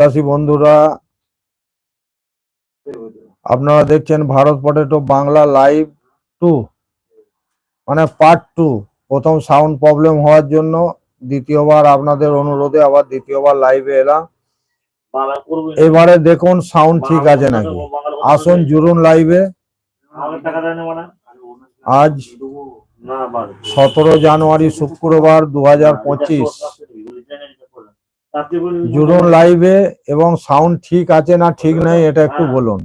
চাষি বন্ধুরা, আপনারা দেখছেন Bharat potato Bangla live two মানে পার্ট টু। প্রথম সাউন্ড প্রবলেম হওয়ার জন্য দ্বিতীয়বার আপনাদের অনুরোধে, আবার দ্বিতীয়বার লাইভে এলাম। এবারে দেখুন সাউন্ড ঠিক আছে নাকি। আসুন জুরুন লাইভে। আজ সতেরো জানুয়ারি, শুক্রবার দু হাজার পঁচিশ। জুড়ুন লাইভে এবং সাউন্ড ঠিক আছে না ঠিক নেই এটা একটু বলুন।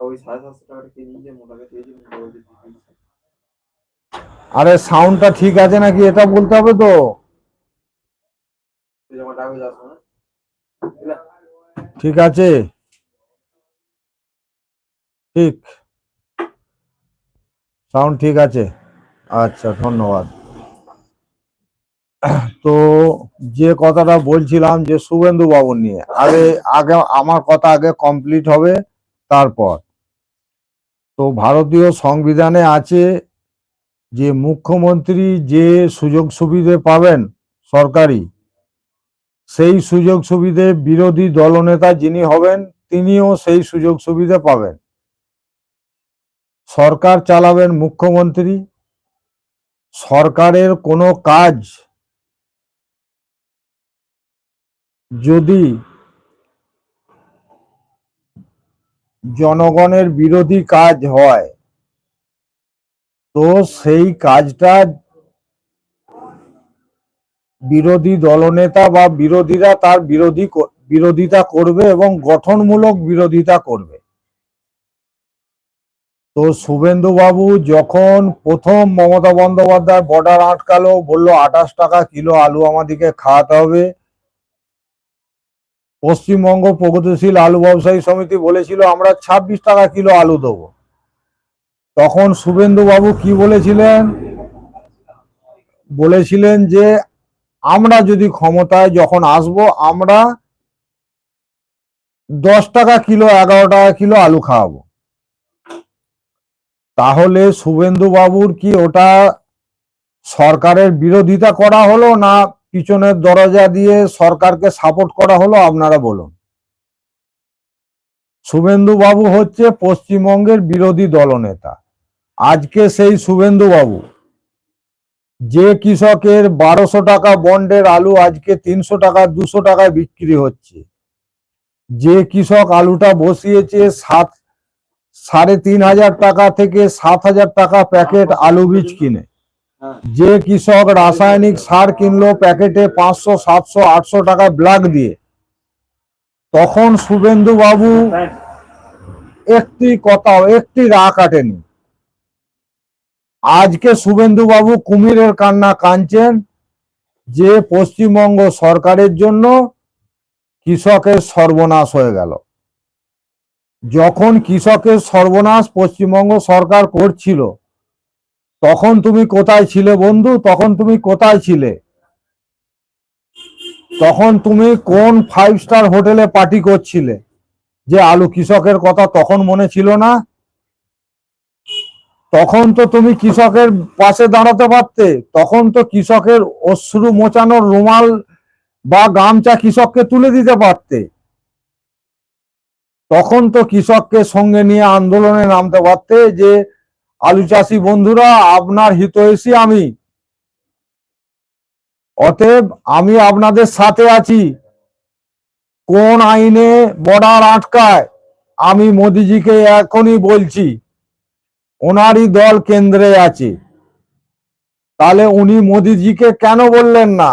ওই সাড়ে সাতশো টাকাটা কেজি যে মোটাকে দিয়েছি আরে সাউন্ডটা ঠিক আছে নাকি এটা বলতে হবে তো? ঠিক আছে। ঠিক। সাউন্ড ঠিক আছে। আচ্ছা ধন্যবাদ। তো যে কথাটা বলছিলাম যে শুভেন্দু বাবু নিয়ে, আগে আগে আমার কথা আগে কমপ্লিট হবে, তারপর। তো ভারতীয় সংবিধানে আছে যে মুখ্যমন্ত্রী যে সুযোগ সুবিধে পাবেন সরকারি, সেই সুযোগ সুবিধে বিরোধী দলনেতা যিনি হবেন, তিনিও সেই সুযোগ সুবিধে পাবেন। সরকার চালাবেন মুখ্যমন্ত্রী। সরকারের কোনো কাজ যদি জনগণের বিরোধী কাজ হয়, তো সেই কাজটা বিরোধী দলনেতা বা বিরোধীরা তার বিরোধী বিরোধিতা করবে এবং গঠনমূলক বিরোধিতা করবে। তো শুভেন্দু বাবু যখন প্রথম মমতা বন্দ্যোপাধ্যায় বর্ডার আটকালো, বলল, আঠাশ টাকা কিলো আলু আমাদেরকে খাওয়াতে হবে। পশ্চিমবঙ্গ প্রগতিশীল আলু ব্যবসায়ী সমিতি বলেছিল, আমরা ছাব্বিশ টাকা কিলো আলু দেবো। তখন শুভেন্দু বাবু কি বলেছিলেন? বলেছিলেন যে, আমরা যদি ক্ষমতায় যখন আসব, আমরা দশ টাকা কিলো, এগারো টাকা কিলো আলু খাওয়াবো। তাহলে শুভেন্দু বাবুর কি ওটা সরকারের বিরোধিতা করা হলো না পিছনের দরজা দিয়ে সরকারকে সাপোর্ট করা হলো, আপনারা বলুন। শুভেন্দু বাবু হচ্ছে পশ্চিমবঙ্গের বিরোধী দলনেতা। আজকে সেই শুভেন্দু বাবু যে কৃষকের বারোশো টাকা বন্ডের আলু আজকে তিনশো টাকা, দুশো টাকায় বিক্রি হচ্ছে। যে কৃষক আলুটা বসিয়েছে সাত, সাড়ে তিন হাজার টাকা থেকে সাত হাজার টাকা প্যাকেট আলু বীজ কিনে। যে কৃষক রাসায়নিক সার কিনলো প্যাকেটে পাঁচশো, সাতশো, আটশো টাকা ব্লাক দিয়ে, তখন শুভেন্দু বাবু একটি কথা, একটি রা কাটেনি। আজকে শুভেন্দু বাবু কুমিরের কান্না কাঁদছেন যে পশ্চিমবঙ্গ সরকারের জন্য কৃষকের সর্বনাশ হয়ে গেল। যখন কৃষকের সর্বনাশ পশ্চিমবঙ্গ সরকার করছিল তখন তুমি কোথায় ছিলে বন্ধু? তখন তুমি কোথায় ছিলে? তখন তুমি কোন ফাইভ স্টার হোটেলে পার্টি করছিলে? যে আলু কৃষকের কথা তখন মনে ছিল না? তখন তো তুমি কৃষকের পাশে দাঁড়াতে পারতে। তখন তো কৃষকের অশ্রু মোচানোর রুমাল বা গামছা কৃষককে তুলে দিতে পারতে। তখন তো কৃষককে সঙ্গে নিয়ে আন্দোলনে নামতে পারতে যে আলু চাষি বন্ধুরা, আপনার হিতৈষী আমি। অতএব আমি আপনাদের সাথে আছি। কোন আইনে বর্ডার আটকায়, আমি মোদিজিকে এখনই বলছি, ওনারই দল কেন্দ্রে আছে। তাহলে উনি মোদিজিকে কেন বললেন না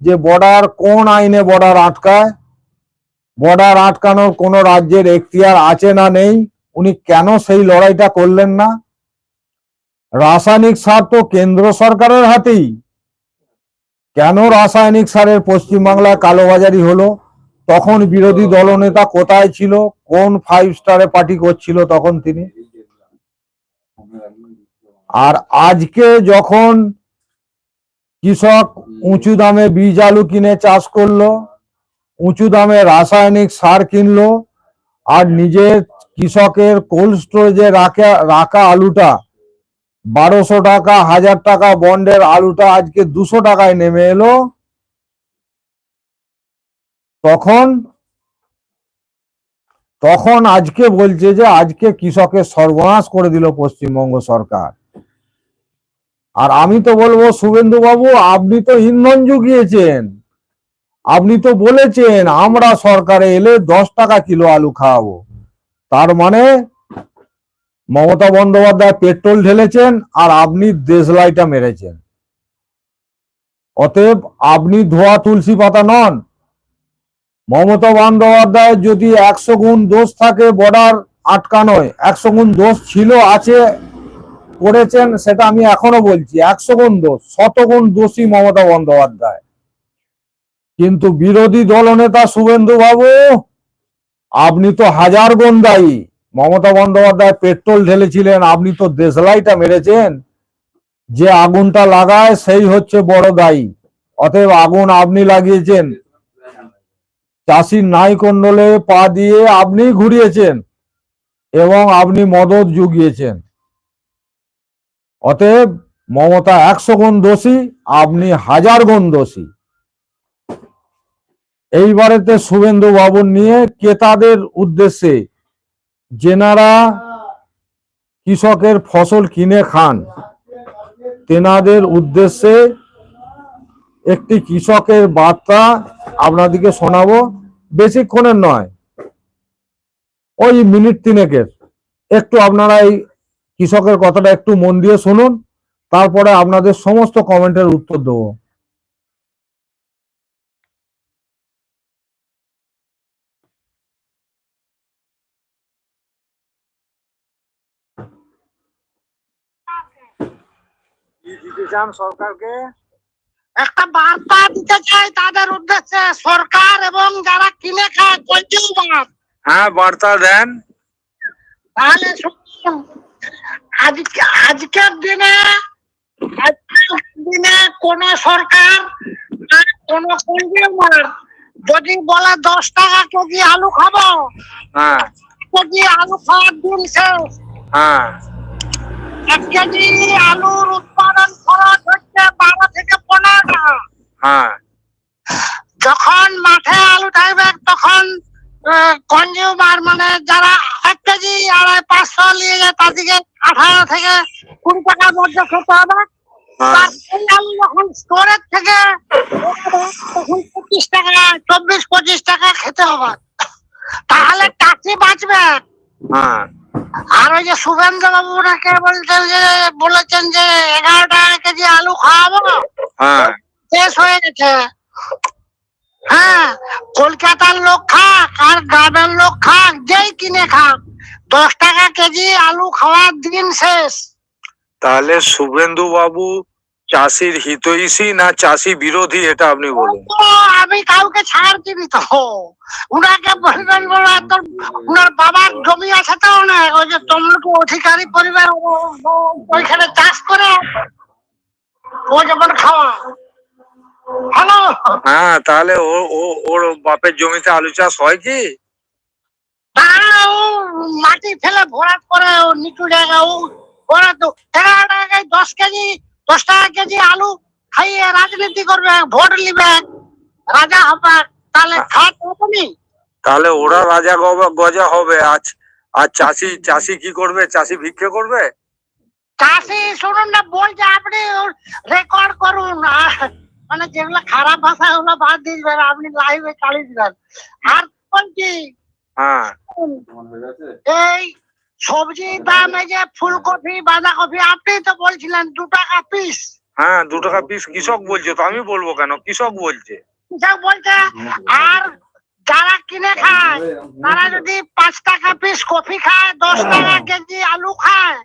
যে বর্ডার কোন আইনে বর্ডার আটকায়? বর্ডার আটকানোর কোন রাজ্যের এখতিয়ার আছে না নেই? উনি কেন সেই লড়াইটা করলেন না? রাসায়নিক সার তো কেন্দ্র সরকারের হাতেই। কেন রাসায়নিক সারের পশ্চিমবাংলায় কালোবাজারি হলো? তখন বিরোধী দলনেতা কোথায় ছিল? কোন ফাইভ স্টারে পার্টি করছিল তখন তিনি? আর আজকে যখন কৃষক উঁচু দামে বীজ আলু কিনে চাষ করল, উঁচু দামে রাসায়নিক সার কিনলো, আর নিজের কৃষকের কোল্ড স্টোরেজে রাখা রাখা আলুটা বারোশো টাকা, হাজার টাকা বন্ডের আলুটা আজকে দুশো টাকায় নেমে এলো। তখন তখন আজকে বলছে যে আজকে কৃষকের সর্বনাশ করে দিল পশ্চিমবঙ্গ সরকার। আর আমি তো বলব শুভেন্দু বাবু আপনি তো ইন্ধন জুগিয়েছেন। আপনি তো বলেছেন, আমরা সরকারে এলে দশ টাকা কিলো আলু খাওয়াবো। তার মানে মমতা বন্দ্যোপাধ্যায় পেট্রোল ঢেলেছেন আর আপনি দেশলাইটা মেরেছেন। অতএব আপনি ধোয়া তুলসী পাতা নন। মমতা বন্দ্যোপাধ্যায়ের যদি একশো গুণ দোষ থাকে বর্ডার আটকানোয়, একশো গুণ দোষ ছিল, আছে, করেছেন, সেটা আমি এখনও বলছি, একশো গুণ দোষ, শত গুণ দোষী মমতা বন্দ্যোপাধ্যায়। কিন্তু বিরোধী দলনেতা শুভেন্দু বাবু আপনি তো হাজার গুণ দায়ী। মমতা বন্দ্যোপাধ্যায় পেট্রোল ঢেলেছিলেন, আপনি তো দেশলাইটা মেরেছেন। যে আগুনটা লাগায়, সেই হচ্ছে বড় দায়ী। অতএব আগুন আপনি লাগিয়েছেন। চাষির নাই কন্ডলে পা দিয়ে আপনি ঘুরিয়েছেন এবং আপনি মদত জুগিয়েছেন। অতএব মমতা একশো গুণ দোষী, আপনি হাজার গুণ দোষী। এইবারেতে শুভেন্দু বাবুর নিয়ে ক্রেতাদের উদ্দেশ্যে যেনারা কৃষকের ফসল কিনে খান। তেনাদের উদ্দেশ্যে একটি কৃষকের বার্তা আপনাদেরকে শোনাবো। বেশিক্ষণের নয়, ওই মিনিট তিনেকের। একটু আপনারা এই কৃষকের কথাটা একটু মন দিয়ে শুনুন, তারপরে আপনাদের সমস্ত কমেন্টের উত্তর দেবো কি দিতে চান সরকারকে? একটা বার্তা দিতে চাই তাদের উদ্দেশ্যে সরকার এবং যারা কিনে খায় কনজিউমার হ্যাঁ বার্তা দেন। তাহলে আজকে আজকের দিনে আজকের দিনে কোন সরকার আর কোন কনজিউমার যদি বলে দশ টাকা কেজি আলু খাব হ্যাঁ। কেজি আলু খাওয়ার দিন শেষ। হ্যাঁ। এক কেজি আলুর উৎপাদন খরচ হচ্ছে বারো থেকে পনেরো। টাকা হ্যাঁ। যখন মাঠে আলু থাকবে তখন কনজিউমার মানে যারা এক কেজি আড়াই পাঁচশো নিয়ে যায় তাদেরকে আঠারো থেকে কুড়ি টাকার মধ্যে খেতে হবে। আর আলু যখন স্টোরেজ থেকে তখন পঁচিশ টাকা চব্বিশ পঁচিশ টাকা খেতে হবে। তাহলে চাষি বাঁচবে। হ্যাঁ। আর ওই যে শুভেন্দ্র বাবু নাকি বলছেন যে বলেছেন যে এগারো টাকা কেজি আলু খাওয়াবো? হ্যাঁ। শেষ হয়ে গেছে। হ্যাঁ কলকাতার লোক খাক আর গ্রামের লোক খাক যেই কিনে খাক। দশ টাকা কেজি আলু খাওয়ার দিন শেষ। তাহলে শুভেন্দু বাবু চাষির হিতৈষী না চাষি বিরোধী এটা আপনি বলুন। আমি কাউকে ছাড় দিবি তো। উনাকে বলবেন বলে তোর উনার বাবার জমি আছে তো না? ওই যে তমলুকু অধিকারী পরিবার ওইখানে চাষ করে। ও যেমন খাওয়া। হ্যালো? হ্যাঁ তাহলে ও ও ওর বাপের জমিতে আলু চাষ হয় কি? মাটি ফেলে ভরাট করে ও নিচু জায়গা ও ওরা তো এগারো টাকায় দশ কেজি দশ টাকা কেজি আলু খাইয়ে রাজনীতি করবে ভোট নিবে। রাজা হবে তাহলে তুমি তাহলে ওরা রাজা গজা হবে। আজ আর চাষি চাষি কি করবে? চাষি ভিক্ষে করবে? চাষি শুনুন না বলছে আপনি রেকর্ড করুন। মানে যেগুলো খারাপ ভাষা ওগুলো বাদ দিয়ে দিবেন। আপনি লাইভে চালিয়ে দিবেন। আর বলছি হ্যাঁ হয়ে। এই সবজির দাম এই যে ফুলকপি বাঁধাকপি আপনি তো বলছিলেন দু টাকা পিস হ্যাঁ দু টাকা পিস কৃষক বলছে তো আমি বলব কেন? কৃষক বলছে। কৃষক বলছে আর যারা কিনে খায় তারা যদি পাঁচ টাকা পিস কফি খায় দশ টাকা কেজি আলু খায়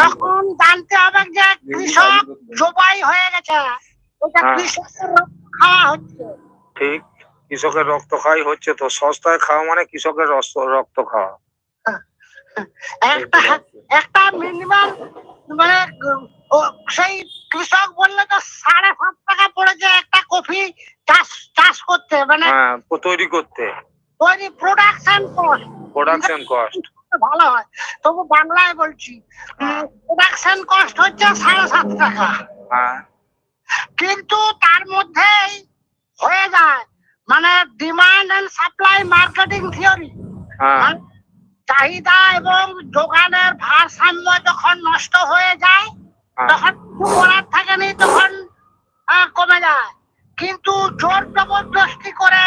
তখন জানতে হবে যে কৃষক জবাই হয়ে গেছে। ওটা হ্যাঁ। কৃষকের রক্ত খাওয়া হচ্ছে। ঠিক কৃষকের রক্ত খাওয়াই হচ্ছে তো সস্তায় খাওয়া মানে কৃষকের রক্ত খাওয়া। একটা একটা মিনিমাম মানে সেই কৃষক বললে তো সাড়ে সাত টাকা পড়েছে একটা কফি চাষ চাষ করতে মানে হ্যাঁ তৈরি করতে। তৈরি প্রোডাকশন কস্ট প্রোডাকশন কস্ট ভালো হয়। তবু বাংলায় বলছি প্রোডাকশন কস্ট হচ্ছে সাড়ে সাত টাকা। হ্যাঁ। কিন্তু তার মধ্যেই হয়ে যায় মানে demand and supply marketing theory হ্যাঁ। চাহিদা এবং যোগানের ভারসাম্য যখন নষ্ট হয়ে যায় হ্যাঁ। তখন করার থাকে নি তখন কমে যায়। কিন্তু জোর জবরদস্তি করে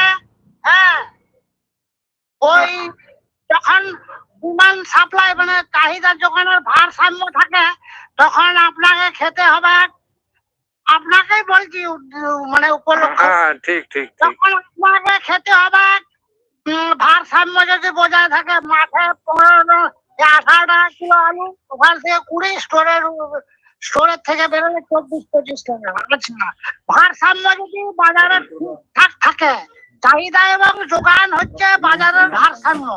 হ্যাঁ ওই যখন ডিমান্ড সাপ্লাই মানে চাহিদা যোগানের ভারসাম্য থাকে তখন আপনাকে খেতে হবে। আপনাকেই বলছি মানে উপলক্ষ। হ্যাঁ ঠিক ঠিক ঠিক। তখন আপনাকে খেতে হবে ভারসাম্য যদি বজায় থাকে মাঠে পনেরো আঠারো টাকা কিলো আলু ওখান থেকে কুড়ি স্টোরের স্টোরের থেকে বেরোলে চব্বিশ পঁচিশ টাকা। আচ্ছা ভারসাম্য যদি বাজারে ঠিকঠাক থাকে চাহিদা এবং যোগান হচ্ছে বাজারের ভারসাম্য।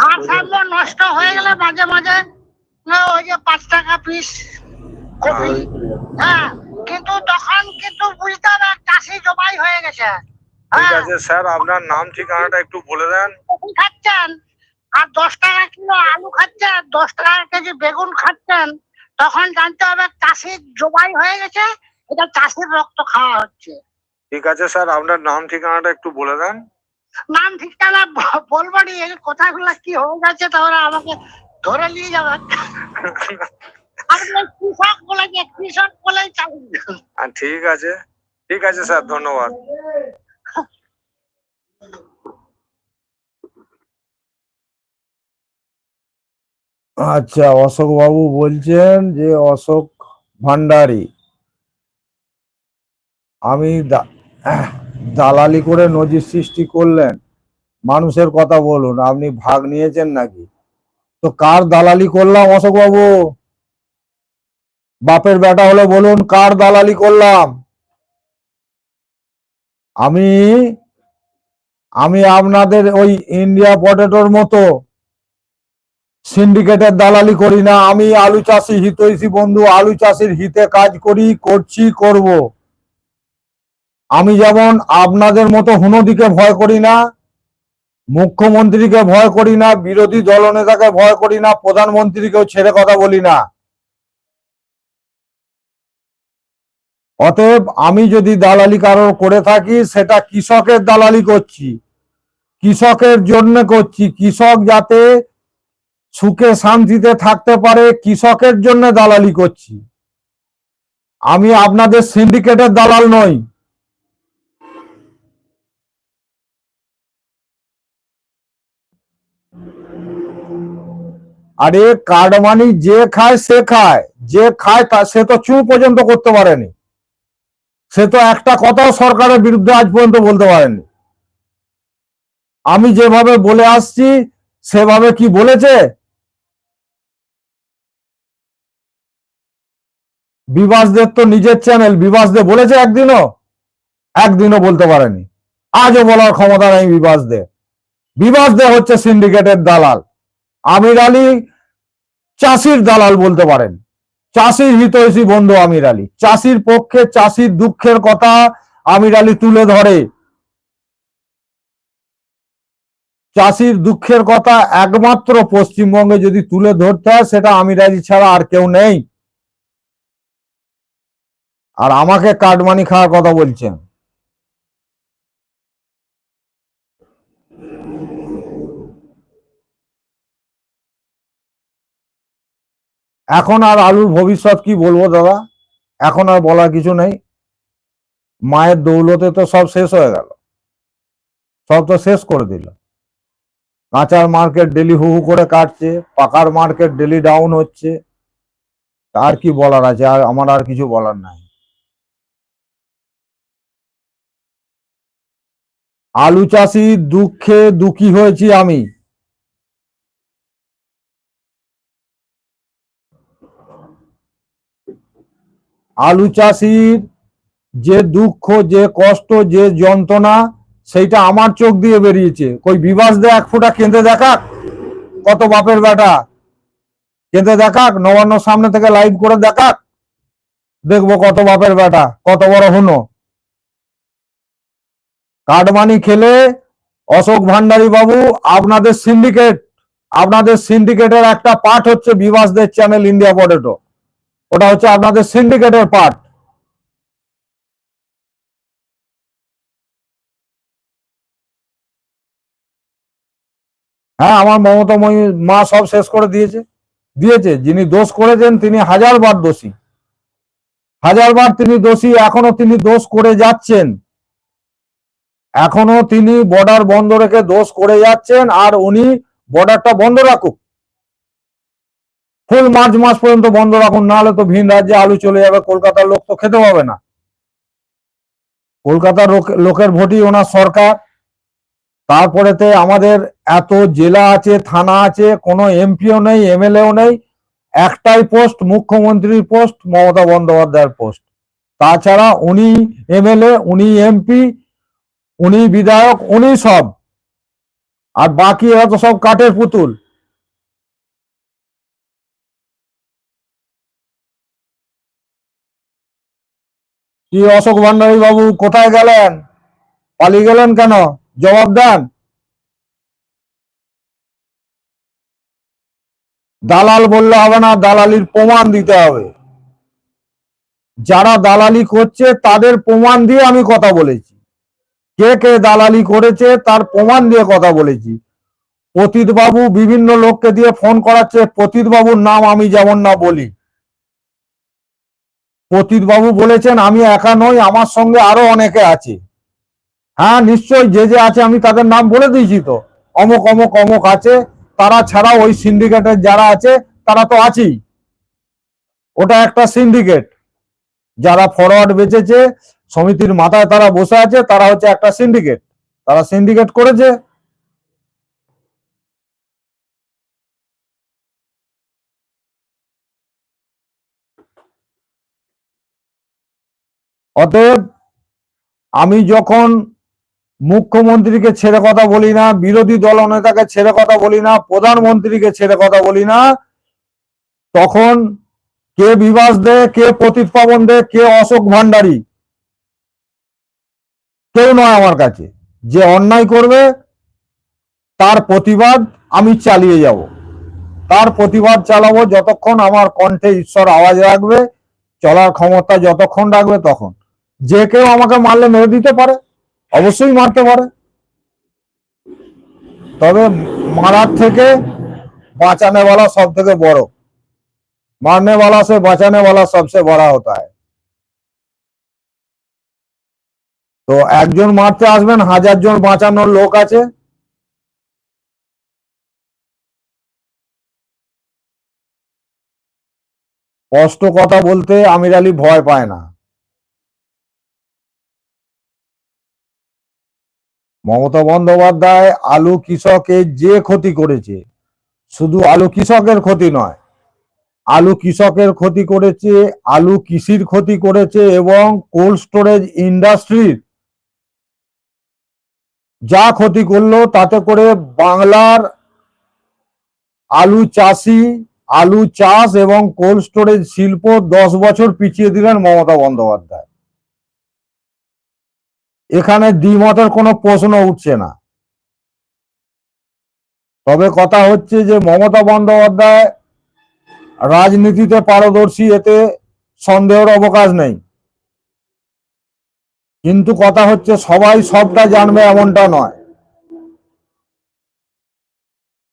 ভারসাম্য নষ্ট হয়ে গেলে মাঝে মাঝে ওই যে পাঁচ টাকা পিস কপি হ্যাঁ কিন্তু তখন কিন্তু বুঝতে হবে চাষি জবাই হয়ে গেছে। ঠিক হ্যাঁ। আছে স্যার আপনার নাম ঠিকানাটা একটু বলে দেন। খাচ্ছেন? আর দশ টাকা কিলো আলু খাচ্ছেন? দশ টাকা কেজি বেগুন খাচ্ছেন? তখন জানতে হবে চাষির জবাই হয়ে গেছে এটা চাষির রক্ত খাওয়া হচ্ছে। ঠিক আছে স্যার আপনার নাম ঠিকানাটা একটু বলে দেন। নাম ঠিকানা বলব নি এই কথাগুলো কি হয়ে গেছে তাহলে আমাকে ধরে নিয়ে যাবে। আপনি কৃষক বলেছে কৃষক বলেই চালিয়ে আর ঠিক আছে। ঠিক আছে স্যার ধন্যবাদ। আচ্ছা অশোক বাবু বলছেন যে অশোক ভান্ডারী আমি দালালি করে নজির সৃষ্টি করলেন। মানুষের কথা বলুন, আপনি ভাগ নিয়েছেন নাকি? তো কার দালালি করলাম অশোক বাবু বাপের বেটা হলে বলুন, কার দালালি করলাম? আমি আমি আপনাদের ওই ইন্ডিয়া পটেটোর মতো সিন্ডিকেটের দালালি করি না, আমি আলু চাষি হিতৈষী বন্ধু, আলু চাষির হিতে কাজ করি, করছি, করব। আমি যেমন আপনাদের মতো হুনদিকে ভয় করি না, মুখ্যমন্ত্রীকে ভয় করি না, বিরোধী দলনেতাকে ভয় করি না, প্রধানমন্ত্রীকেও ছেড়ে কথা বলি না। অতএব আমি যদি দালালি কারোর করে থাকি, সেটা কৃষকের দালালি করছি। কৃষকের জন্য করছি। কৃষক যাতে সুখে শান্তিতে থাকতে পারে, কৃষকের জন্য দালালি করছি। আমি আপনাদের সিন্ডিকেটের দালাল নই। আরে কার্ড মানি যে খায়, সে খায়। যে খায়, তা সে তো চু পর্যন্ত করতে পারেনি। সে তো একটা কথাও সরকারের বিরুদ্ধে আজ পর্যন্ত বলতে পারেনি। আমি যেভাবে বলে আসছি, সেভাবে কি বলেছে? বিবাসদের তো নিজের চ্যানেল বিবাসদের বলেছে একদিনও? একদিনও বলতে পারেনি। আজও বলার ক্ষমতা নেই বিবাসদের বিবাসদের হচ্ছে সিন্ডিকেটের দালাল। আমির আলী চাষির দালাল বলতে পারেন। চাষির হিতৈষী বন্ধু আমির আলী। চাষির পক্ষে চাষির দুঃখের কথা আমির আলী তুলে ধরে। চাষির দুঃখের কথা একমাত্র পশ্চিমবঙ্গে যদি তুলে ধরতে হয়, সেটা আমির আলী ছাড়া আর কেউ নেই। আর আমাকে কাটমানি খাওয়ার কথা বলছেন। এখন আর আলুর ভবিষ্যৎ কি বলব দাদা? এখন আর বলার কিছু নেই। মায়ের দৌলতে তো সব শেষ হয়ে গেল। সব তো শেষ করে দিল। কাঁচার মার্কেট ডেলি হু হু করে কাটছে, পাকার মার্কেট ডেলি ডাউন হচ্ছে। আর কি বলার আছে? আর আমার আর কিছু বলার নাই। আলু চাষি দুঃখে দুঃখী হয়েছি আমি। আলু চাষির যে দুঃখ, যে কষ্ট, যে যন্ত্রণা, সেইটা আমার চোখ দিয়ে বেরিয়েছে। কই বিবাস দে এক ফোঁটা কেঁদে দেখাক। কত বাপের বেটা। কেঁদে দেখাক নবান্ন সামনে থেকে লাইভ করে দেখাক। দেখব কত বাপের বেটা, কত বড় হুনো। কাটমানি খেলে অশোক ভান্ডারী বাবু আপনাদের সিন্ডিকেট আপনাদের সিন্ডিকেটের একটা পার্ট হচ্ছে বিভাসদের চ্যানেল ইন্ডিয়া পটেটো ওটা হচ্ছে আপনাদের সিন্ডিকেটের পার্ট হ্যাঁ আমার মমতা মা সব শেষ করে দিয়েছে। দিয়েছে, যিনি দোষ করেছেন তিনি হাজারবার দোষী। হাজারবার তিনি দোষী, এখনও তিনি দোষ করে যাচ্ছেন। এখনও তিনি বর্ডার বন্ধ রেখে দোষ করে যাচ্ছেন, আর উনি বর্ডারটা বন্ধ রাখুক। ফুল মার্চ মাস পর্যন্ত বন্ধ রাখুন, নাহলে তো ভিন রাজ্যে আলু চলে যাবে, কলকাতার লোক তো খেতে পাবে না। কলকাতার লোক- লোকের ভোটই ওনার সরকার। তারপরেতে আমাদের এত জেলা আছে, থানা আছে, কোনো এমপিও নেই, এমএলএও নেই, একটাই পোস্ট মুখ্যমন্ত্রীর পোস্ট মমতা বন্দ্যোপাধ্যায়ের পোস্ট তাছাড়া উনি এমএলএ, উনি এমপি উনি বিধায়ক, উনি সব। আর বাকি এরা তো সব কাঠের পুতুল। কি অশোক ভান্ডারী বাবু, কোথায় গেলেন? পালিয়ে গেলেন কেন? জবাব দেন। দালাল বললে হবে না, দালালির প্রমাণ দিতে হবে। যারা দালালি করছে, তাদের প্রমাণ দিয়ে আমি কথা বলেছি। কে কে দালালি করেছে তার প্রমাণ দিয়ে কথা বলেছি। বাবু বিভিন্ন লোককে দিয়ে ফোন করাচ্ছে বাবুর নাম আমি যেমন না বলি। বাবু বলেছেন, আমি একা নই, আমার সঙ্গে আরও অনেকে আছে। হ্যাঁ নিশ্চয়ই যে যে আছে, আমি তাদের নাম বলে দিয়েছি তো। অমুক অমুক অমুক আছে, তারা ছাড়া ওই সিন্ডিকেটের যারা আছে, তারা তো আছেই। ওটা একটা সিন্ডিকেট। যারা ফরওয়ার্ড বেচেছে সমিতির মাথায় তারা বসে আছে, তারা হচ্ছে একটা সিন্ডিকেট তারা সিন্ডিকেট করেছে। অতএব আমি যখন মুখ্যমন্ত্রীকে ছেড়ে কথা বলি না, বিরোধী দল দলনেতাকে ছেড়ে কথা বলি না, প্রধানমন্ত্রীকে ছেড়ে কথা বলি না, তখন কে বিবাস দে কে প্রতীক পাবন দে কে অশোক ভান্ডারী। কেউ নয় আমার কাছে। যে অন্যায় করবে, তার প্রতিবাদ আমি চালিয়ে যাব। তার প্রতিবাদ চালাবো যতক্ষণ আমার কণ্ঠে ঈশ্বর আওয়াজ রাখবে, চলার ক্ষমতা যতক্ষণ রাখবে তখন। যে কেউ আমাকে মারলে মেরে দিতে পারে, অবশ্যই মারতে পারে। তবে মারার থেকে বাঁচানেওয়ালা সব থেকে বড়। মারনেওয়ালা সে বাঁচানেওয়ালা সবচেয়ে বড় হতায় তো একজন মারতে আসবেন, হাজার জন বাঁচানোর লোক আছে। স্পষ্ট কথা বলতে আমির আলী ভয় পায় না। মমতা বন্দ্যোপাধ্যায় আলু কৃষকের যে ক্ষতি করেছে, শুধু আলু কৃষকের ক্ষতি নয়, আলু কৃষকের ক্ষতি করেছে, আলু কৃষির ক্ষতি করেছে এবং কোল্ড স্টোরেজ ইন্ডাস্ট্রির যা ক্ষতি করল, তাতে করে বাংলার আলু চাষি, আলু চাষ এবং কোল্ড স্টোরেজ শিল্প দশ বছর পিছিয়ে দিলেন মমতা বন্দ্যোপাধ্যায়। এখানে দ্বিমতের কোনো প্রশ্ন উঠছে না। তবে কথা হচ্ছে যে, মমতা বন্দ্যোপাধ্যায় রাজনীতিতে পারদর্শী, এতে সন্দেহের অবকাশ নেই। কিন্তু কথা হচ্ছে সবাই সবটা জানবে এমনটা নয়।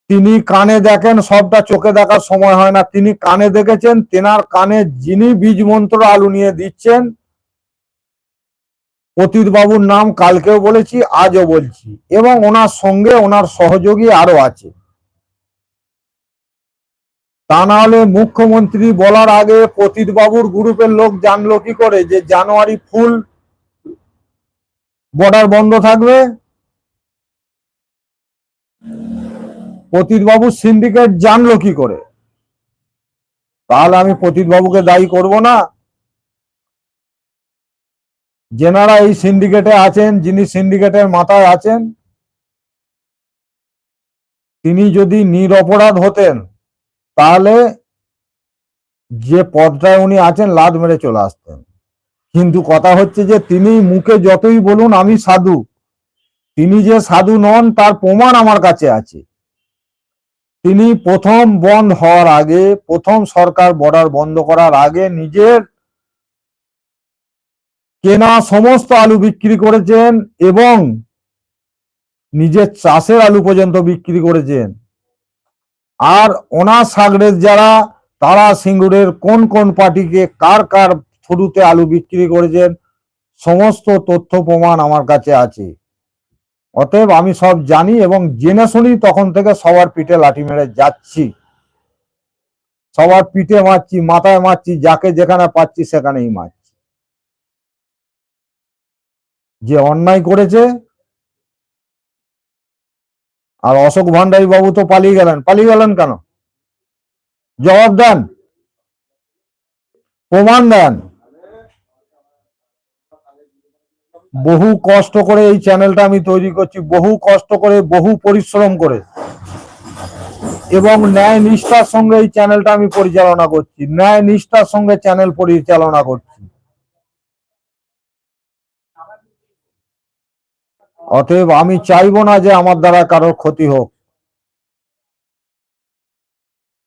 তিনি কানে দেখেন, সবটা চোখে দেখার সময় হয় না। তিনি কানে দেখেছেন, তেনার কানে যিনি বীজ মন্ত্র আলু নিয়ে দিচ্ছেন পতিত বাবুর নাম কালকেও বলেছি, আজও বলছি। এবং ওনার সঙ্গে ওনার সহযোগী আরও আছে। তা না হলে মুখ্যমন্ত্রী বলার আগে পতিত বাবুর গ্রুপের লোক জানলো কি করে যে জানুয়ারি ফুল বর্ডার বন্ধ থাকবে। বাবুর সিন্ডিকেট জানলো কি করে? তাহলে আমি বাবুকে দায়ী করব না। যেনারা এই সিন্ডিকেটে আছেন, যিনি সিন্ডিকেটের মাথায় আছেন, তিনি যদি নিরপরাধ হতেন, তাহলে যে পদটায় উনি আছেন, লাদ মেরে চলে আসতেন। কিন্তু কথা হচ্ছে যে তিনি মুখে যতই বলুন, আমি সাধু। তিনি যে সাধু নন, তার প্রমাণ আমার কাছে আছে। তিনি প্রথম বন্ধ হওয়ার আগে, প্রথম সরকার বর্ডার বন্ধ করার আগে নিজের কেনা সমস্ত আলু বিক্রি করেছেন এবং নিজের চাষের আলু পর্যন্ত বিক্রি করেছেন। আর ওনার সাগরের যারা, তারা সিঙ্গুরের কোন কোন পার্টিকে কার কার থ্রুতে আলু বিক্রি করেছেন, সমস্ত তথ্য প্রমাণ আমার কাছে আছে। অতএব আমি সব জানি এবং জেনে শুনি তখন থেকে সবার পিঠে লাঠি মেরে যাচ্ছি। সবার পিঠে মারছি, মাথায় মারছি, যাকে যেখানে পাচ্ছি সেখানেই মারছি। যে অন্যায় করেছে, আর অশোক ভান্ডারী বাবু তো পালিয়ে গেলেন। পালিয়ে গেলেন কেন? জবাব দেন। প্রমাণ দেন। বহু কষ্ট করে এই চ্যানেলটা আমি তৈরি করছি, বহু কষ্ট করে, বহু পরিশ্রম করে। এবং ন্যায় নিষ্ঠার সঙ্গে এই চ্যানেলটা আমি পরিচালনা করছি ন্যায় নিষ্ঠার সঙ্গে চ্যানেল পরিচালনা করছি। অতএব আমি চাইব না যে আমার দ্বারা কারোর ক্ষতি হোক।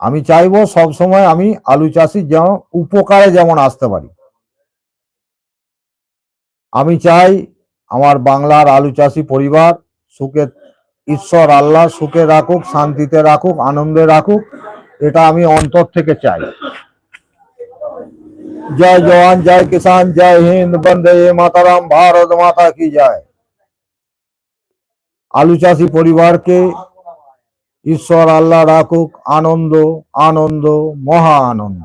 আমি চাইব সবসময় আমি আলু চাষি যেমন, উপকারে যেমন আসতে পারি। আমি চাই আমার বাংলার আলু চাষি পরিবার সুখে ঈশ্বর আল্লাহ সুখে রাখুক, শান্তিতে রাখুক, আনন্দে রাখুক, এটা আমি অন্তর থেকে চাই। জয় জওয়ান, জয় কিষান জয় হিন্দ, বন্দে মাতারাম, ভারত মাতা কি জয়। আলু চাষি পরিবারকে ঈশ্বর আল্লাহ রাখুক, আনন্দ আনন্দ, মহা আনন্দ।